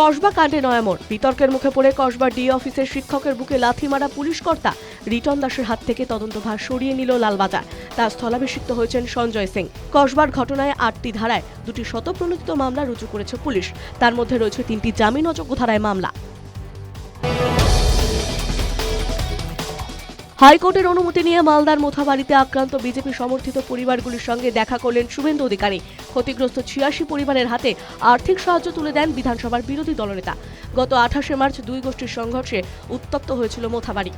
কসবা কাণ্ডে নয়ামোড়। বিতর্কের মুখে পড়ে কসবা ডি অফিসের শিক্ষকের বুকে লাথি মারা পুলিশ কর্তা রিটন দাসের হাত থেকে তদন্তভার সরিয়ে নিল লালবাজার। তার স্থলাভিষিক্ত হয়েছেন সঞ্জয় সিং। কসবার ঘটনায় আটটি ধারায় দুটি শতপ্রণোদিত মামলা রুজু করেছে পুলিশ। তার মধ্যে রয়েছে তিনটি জামিন অযোগ্য ধারায় মামলা। হাইকোর্টের অনুমতি নিয়ে মালদার মোথাবাড়িতে আক্রান্ত বিজেপি সমর্থিত পরিবারগুলির সঙ্গে দেখা করলেন শুভেন্দু অধিকারী। ক্ষতিগ্রস্ত ছিয়াশি পরিবারের হাতে আর্থিক সাহায্য তুলে দেন বিধানসভার বিরোধী দলনেতা। গত আঠাশে মার্চ দুই গোষ্ঠীর সংঘর্ষে উত্তপ্ত হয়েছিল মোথাবাড়ি।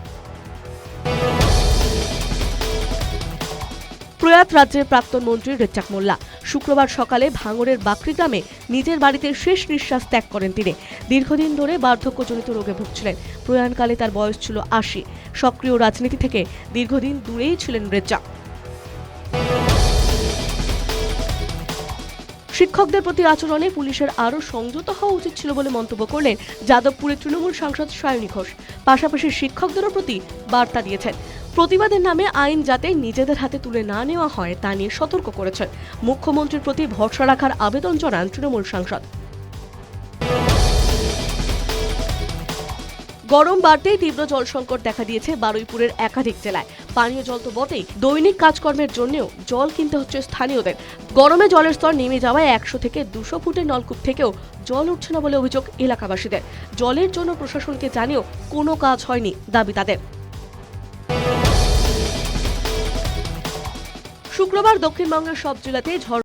প্রয়াত রাজ্যের প্রাক্তন মন্ত্রী রেজ্জাক মোল্লা। শুক্রবার সকালে ভাঙড়ের বাকরি গ্রামে নিজের বাড়িতে শেষ নিঃশ্বাস ত্যাগ করেন তিনি। দীর্ঘদিন ধরে বার্ধক্যজনিত রোগে ভুগছিলেন। প্রয়াণকালে তার বয়স ছিল আশি। সক্রিয় রাজনীতি থেকে দীর্ঘদিন দূরেই ছিলেন রেজ্জাক শিক্ষকদের প্রতি আচরণে পুলিশের আরও সংযত হওয়া উচিত ছিল বলে মন্তব্য করলেন যাদবপুরের তৃণমূল সাংসদ সায়নী ঘোষ। পাশাপাশি শিক্ষকদেরও প্রতি বার্তা দিয়েছেন। প্রতিবাদের নামে আইন যাতে নিজেদের হাতে তুলে না নেওয়া হয়, তা নিয়ে সতর্ক করেছেন মুখ্যমন্ত্রীর প্রতি ভরসা রাখার আবেদন জানান তৃণমূল সাংসদ। গরম বাড়তেই তীব্র জল সংকট দেখা দিয়েছে বারুইপুরের একাধিক জেলায়। পানীয় জল তো বটেই, দৈনিক কাজকর্মের জন্যও জল কিনতে হচ্ছে স্থানীয়দের। গরমে জলের স্তর নেমে যাওয়ায় একশো থেকে দুশো ফুটের নলকূপ থেকেও জল উঠছে না বলে অভিযোগ এলাকাবাসীদের। জলের জন্য প্রশাসনকে জানিয়েও কোনো কাজ হয়নি দাবি তাদের। শুক্রবার দক্ষিণবঙ্গের সব জেলাতে ঝড়